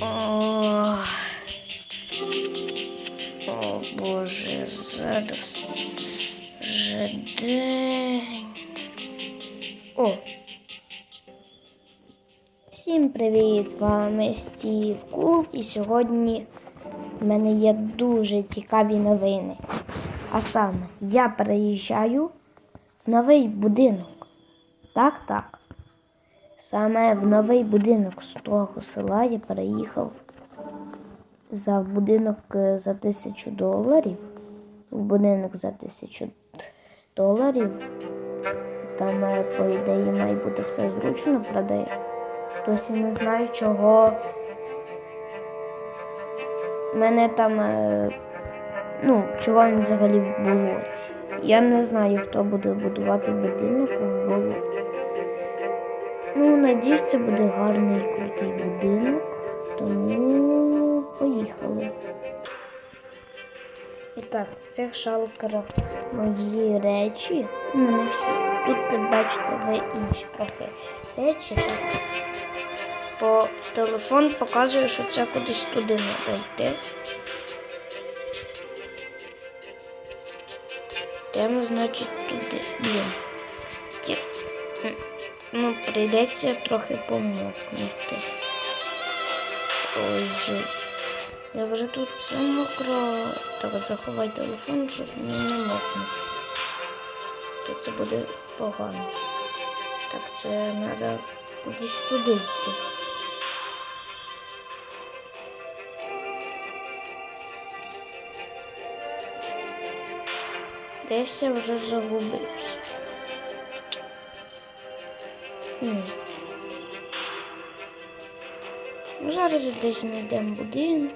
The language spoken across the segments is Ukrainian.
О, о Боже, зараз вже день. О. Всім привіт! З вами Стів Кул і сьогодні в мене є дуже цікаві новини. А саме, я переїжджаю в новий будинок. Так, так. Саме в новий будинок з того села я переїхав за будинок е, за тисячу доларів. В будинок за тисячу доларів. Там, е, по ідеї, має бути все зручно, правда? Досі не знаю, чого. Мене там, е, ну, чого він взагалі в болоті. Я не знаю, хто буде будувати будинок в болоті. Ну, надіюсь, це буде гарний крутий будинок. Тому поїхали. І так, в цих шалкерах мої речі. Ну, не всі. Тут ви бачите ви інші трохи речі. Так. Бо телефон показує, що це кудись туди треба йти. Йдемо, значить, туди. Блін. Ну, прийдеться трохи помокнути. Ой. Я вже тут все мокро. Так, заховай телефон, щоб не мокнув. То це буде погано. Так, це треба кудись туди йти. Десь я вже загубився. Ну, Зараз десь знайдемо будинок.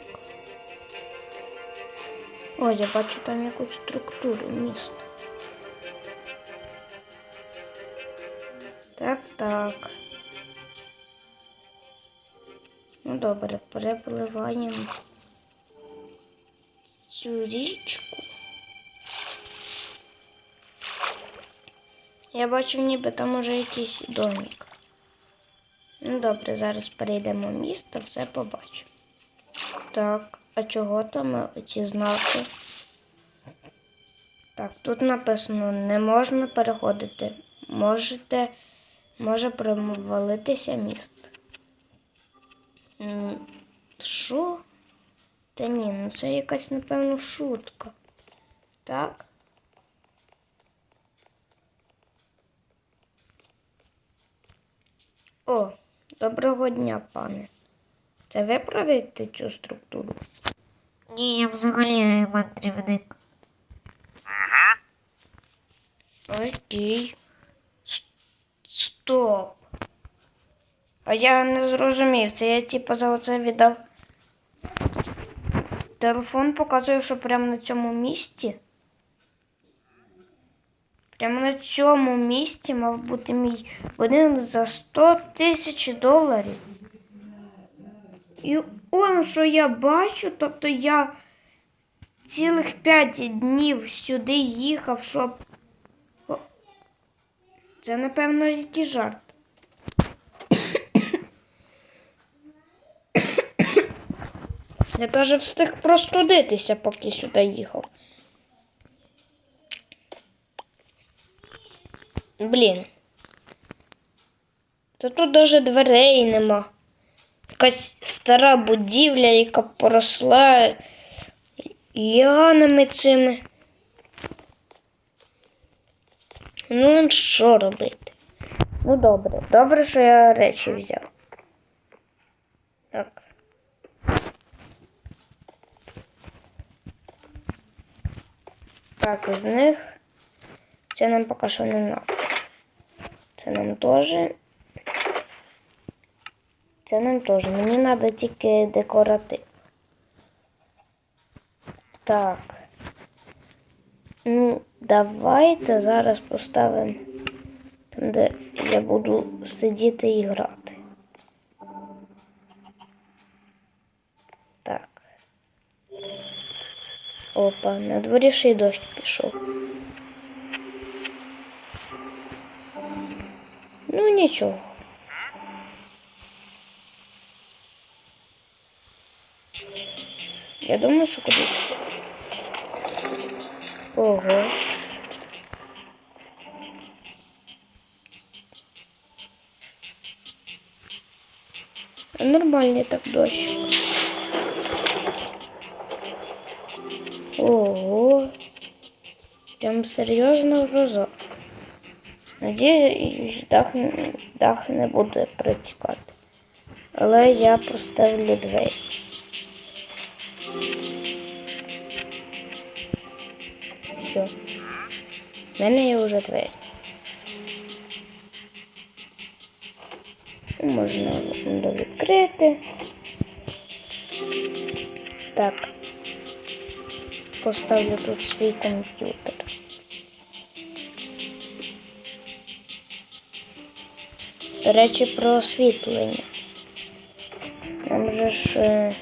Ой, я бачу там якусь структуру міста. Так, так. Ну добре, перепливаємо цю річку. Я бачу, ніби там уже якийсь домик. Ну добре, зараз перейдемо в місто, все побачимо. Так, а чого там ці знаки? Так, тут написано не можна переходити. Можете, може провалитися міст. Що? Та ні, ну це якась, напевно, шутка. Так? О, доброго дня, пане. Це ви проведете цю структуру? Ні, я взагалі мандрівник. Окей. С- Стоп. А я не зрозумів. Це я типу за оце віддав. Телефон показує, що прямо на цьому місці. Прямо на цьому місці мав бути мій будинок за 100 тисяч доларів. І он, що я бачу, тобто я цілих 5 днів сюди їхав, щоб Це, напевно, який жарт. Я теж встиг простудитися, поки сюди їхав. Блін. Та тут навіть дверей нема. Якась стара будівля, яка поросла ліанами цими. Ну, що робити? Ну, добре. Добре, що я речі взяв. Так. Так, із них це нам поки що не треба. Це нам теж. Це нам теж. Мені треба тільки декоратив. Так. Ну, давайте зараз поставимо там, де я буду сидіти і грати. Так. Опа, на дворі ще й дощ пішов. Нічого. Я думаю, що кудись. Ого. Нормальний так дощик. Ого. Прям серйозна гроза. Надіюсь, дах, дах не буде протікати. Але я поставлю двері. Все. В мене є вже двері. Можна відкрити. Так. Поставлю тут свій комп'ютер. Речі, про освітлення. Нам же ж, е,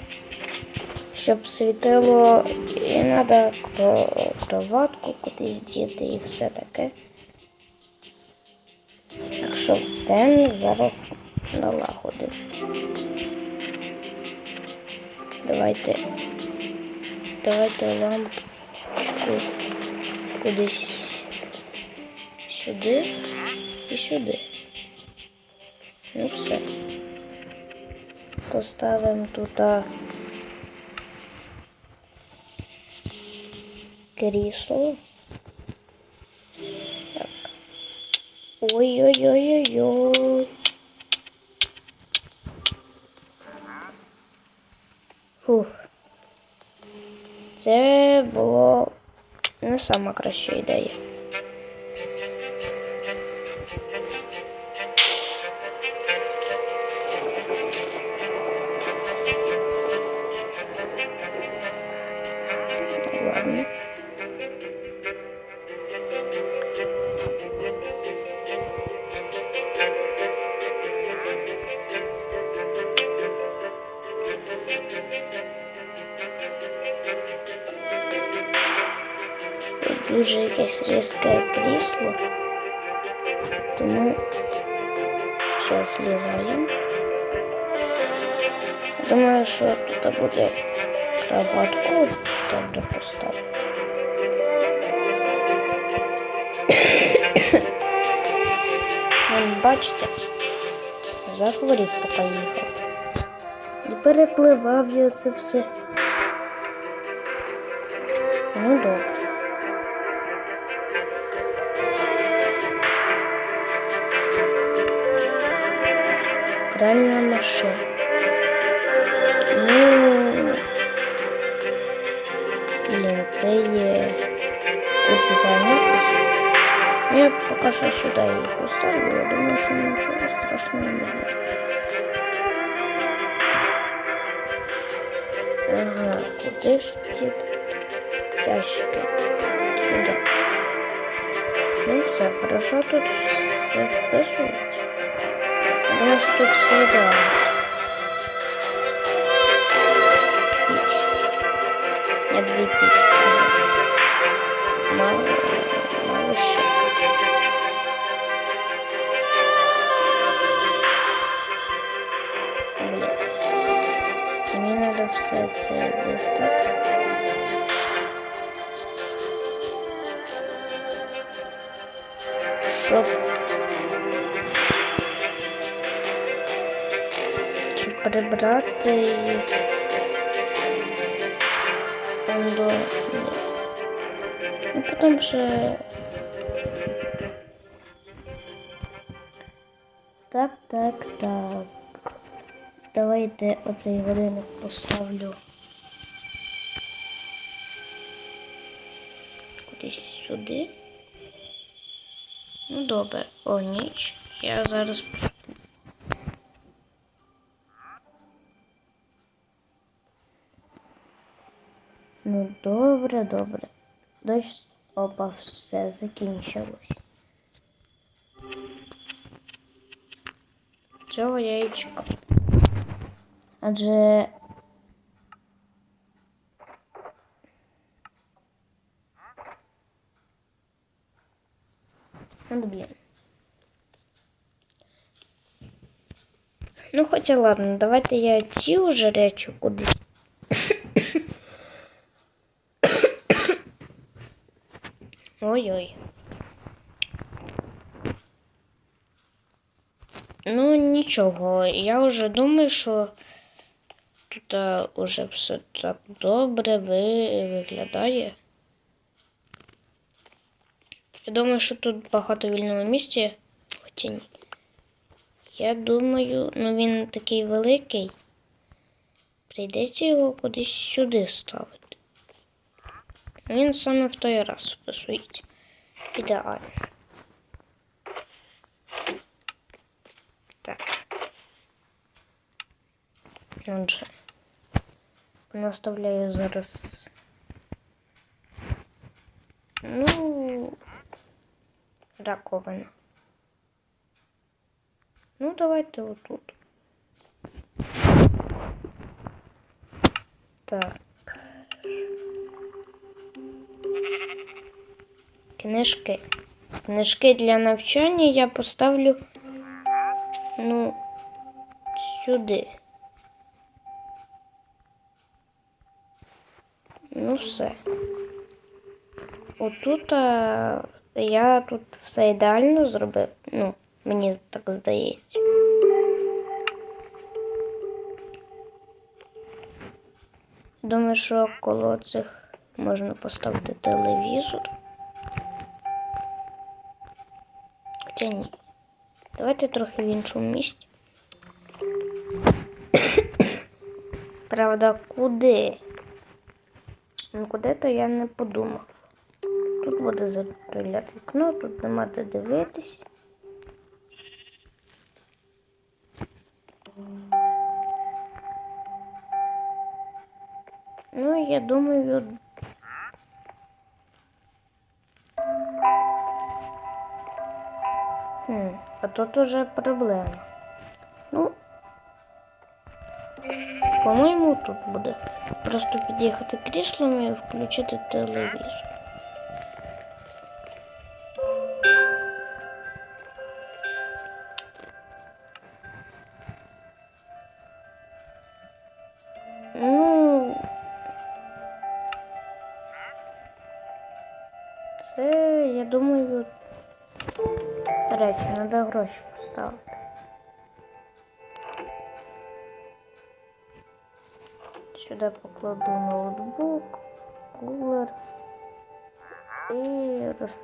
щоб світило, і треба кроватку кудись діти і все таке. Так що все зараз налагодимо. Давайте. Давайте лампочку кудись сюди і сюди. Ну все. Поставимо тут крісло. Ой-ой-ой-ой-ой. Фух. Це було не сама краща ідея. Дуже якесь різке крісло. Тому що злізаємо. Думаю, що тут буде кроватку добре поставити. Вон, бачите, захворів, поки їхав. І перепливав я це все. Ну добре. Пральна машина. Ну, блін, це є тут зайнятий. Ну, Я поки що сюди її поставлю, я думаю, що нічого страшного не буде. Ага, куди ж ці ящики? Сюди. Ну все, хорошо тут все вписується. Я что тут все ідеально. Піч. Я дві пічки прибрати. Там до... Ну, потім ще... Так, так, так. Давайте оцей годинник поставлю. Кудись сюди. Ну, добре. О, ніч. Я зараз добре, добре. Дощ опав, все закінчилось. Цього я і чекав. Адже. Ну, блін. Ну, хоча ладно, давайте я ці уже речі кудись Ой-ой. Ну, нічого. Я вже думаю, що тут а, уже все так добре ви... виглядає. Я думаю, що тут багато вільного місця. Хоча ні. Я думаю, ну він такий великий. Прийдеться його кудись сюди ставити. Він саме в той раз вписується. Ідеально. Так. Отже. Наставляю зараз. Ну, раковина. Ну, давайте отут. Так. Книжки. Книжки для навчання я поставлю ну сюди. Ну все. Отут а, я тут все ідеально зробив. Ну, мені так здається. Думаю, що коло цих можна поставити телевізор. Хоча ні. Давайте трохи в іншому місці. Правда, куди? Ну, куди то я не подумав. Тут буде заправляти вікно, тут нема де дивитись. Ну, я думаю. Хм, а тут уже проблема. Ну, по-моєму, тут буде просто під'їхати кріслом і включити телевізор. Сюди покладу ноутбук, кулер і роз,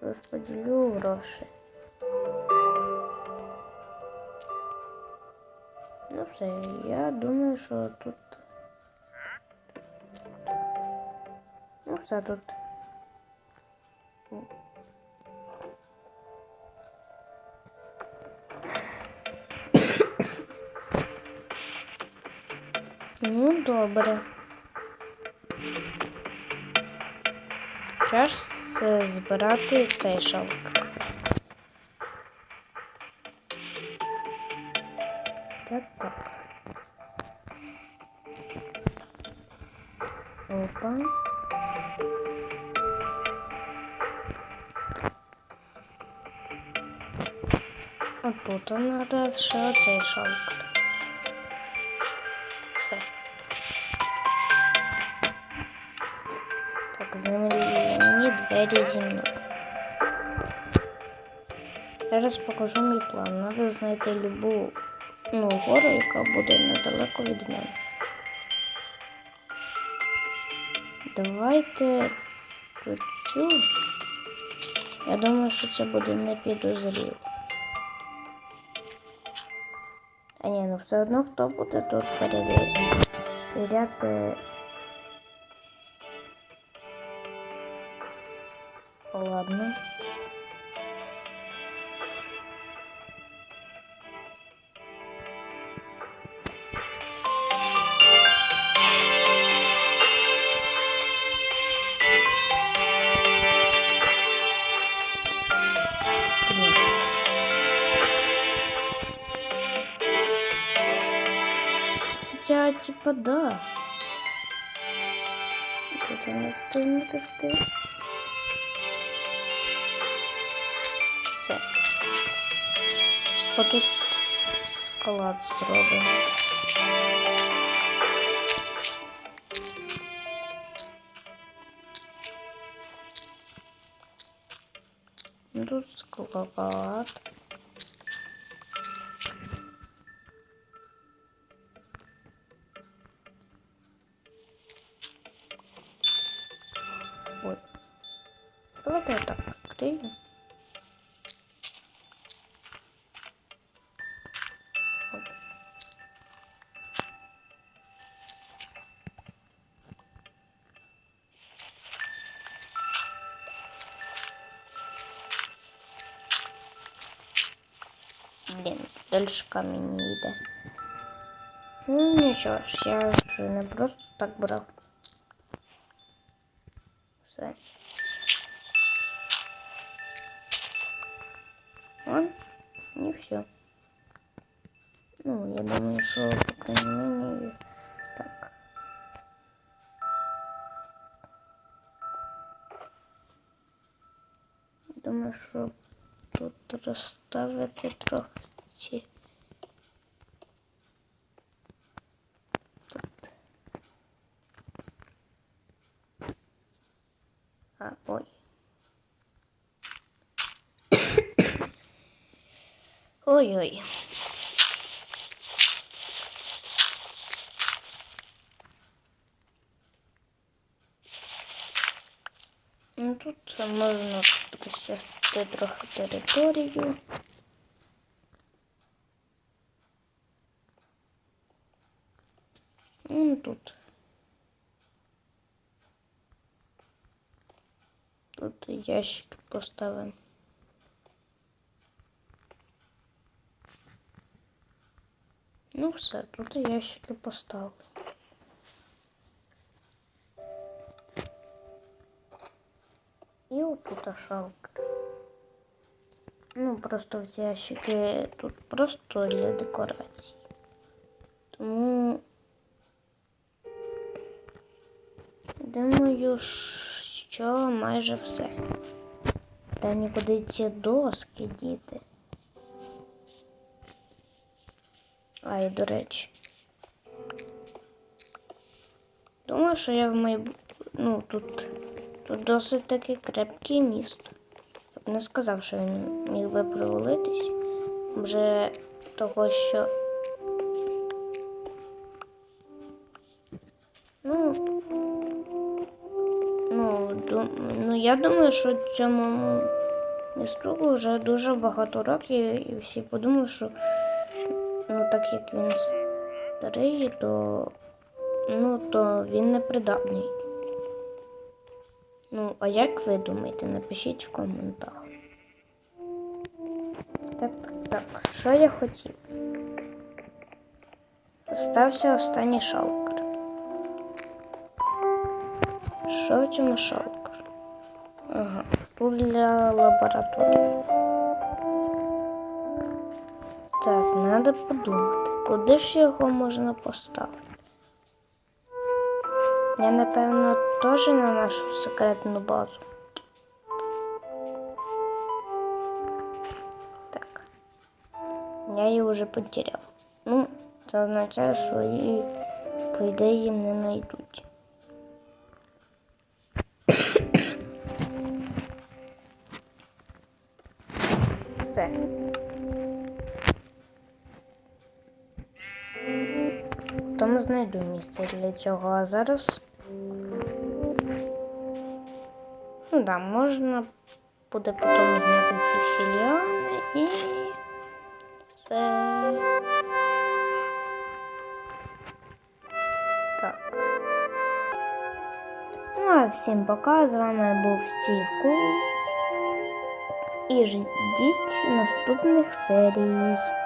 розподілю гроші. Ну все, я думаю, що тут. Ну все тут. Добре. Час збирати цей шалк. Так, так. Опа. Отут треба ще оцей шалк. Земляні двері зі. Зараз покажу мій план. Треба знайти любу ну, гору, яка буде недалеко від мене. Давайте цю. Я думаю, що це буде не підозріло. А ні, ну все одно хто буде тут перевіряти. Ладно. Блін. Хоча, типа, да. Тут не встигнути встиг. Отут склад зробимо. Тут склад. Ой. Давайте я так Блін, далі камінь не йде. Ну нічого ж, я вже не просто так брав. Все. Он і все. Ну, я думаю, що по крайней мере так. Думаю, що тут розставити трохи ці. Тут. А, ой. Ой-ой. Ну, тут можна розчистити трохи територію. тут. Тут ящики поставимо. Ну все, тут ящики поставили. І отут шалка. Ну, просто в ці ящики тут просто для декорації. думаю, що майже все. Та нікуди ці доски діти. А, і до речі. Думаю, що я в майб... Ну, тут, тут досить таки крепкий міст. Я б не сказав, що він міг би провалитись. Вже того, що. Ну, ну, я думаю, що цьому місту вже дуже багато років, і всі подумали, що ну, так як він старий, то, ну, то він непридатний. Ну, а як ви думаєте, напишіть в коментах. Так, так, так. Що я хотів? Остався останній шалкер. Що в цьому шалкер? Ага, тут для лабораторії. Так, треба подумати, куди ж його можна поставити. Я, напевно, теж на нашу секретну базу. Так. Я її вже потеряв. Ну, це означає, що її, по ідеї, не знайдуть. Все. Там знайду місце для цього, а зараз. Ну да, можна буде потім зняти ці всі ліани і все. Так. Ну а всім пока. З вами був Стів. І ждіть наступних серій.